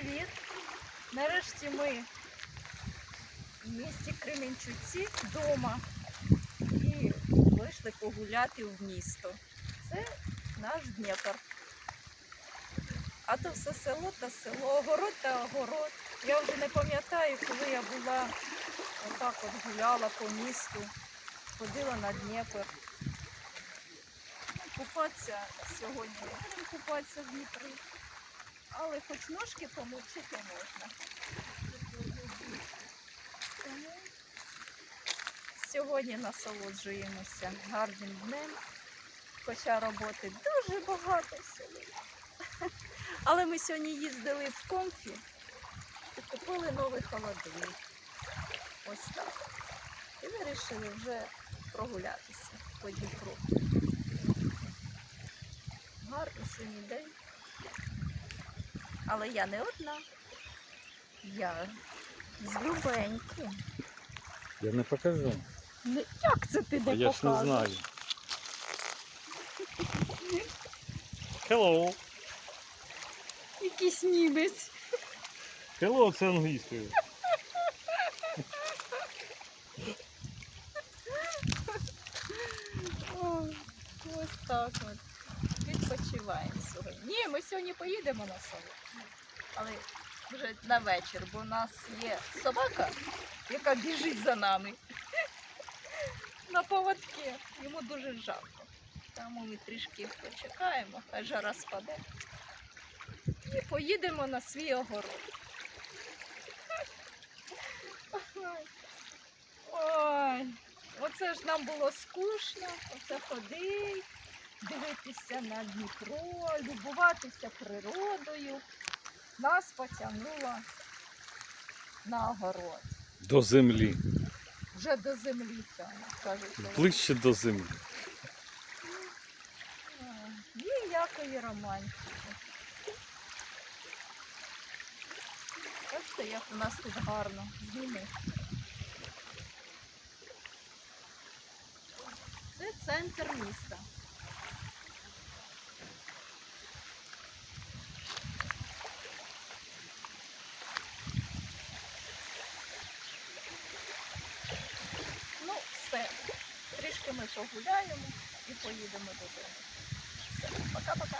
привіт! Нарешті ми в місті Кременчуці вдома і вийшли погуляти в місто. Це наш Дніпр. А то все село та село, огород та огород. Я вже не пам'ятаю, коли я була отак от гуляла по місту, ходила на Дніпр. Купатися сьогодні будемо купатися в Дніпрі, але хоч ножки помочити можна. Тому сьогодні насолоджуємося гарним днем, хоча роботи дуже багато селі. Але ми сьогодні їздили в комфі і купили новий холодильник. Ось так. І вирішили вже прогулятися по Дніпру. Гарний сьогодні день. Але я не одна. Я з Любеньким. Я не покажу. Ну, Як це ти не а я ж не знаю. Hello. Якийсь німець. Hello, це англійською. Ось так от. Відпочиваємо сьогодні. Ні, ми сьогодні поїдемо на село. Але вже на вечір, бо у нас є собака, яка біжить за нами. На поводки. Йому дуже жарко. Тому ми трішки почекаємо, хай жара спаде. І поїдемо на свій огород. Ой. Оце ж нам було скучно, оце ходить, дивитися на Дніпро, любуватися природою. Нас потягнуло на огород. До землі. Вже до землі кажуть. Ближче до землі. Ніякої романтики. Бачите, як у нас тут гарно. Зніми. Це центр міста. Ну, все. Трішки ми погуляємо і поїдемо додому. Все, пока-пока.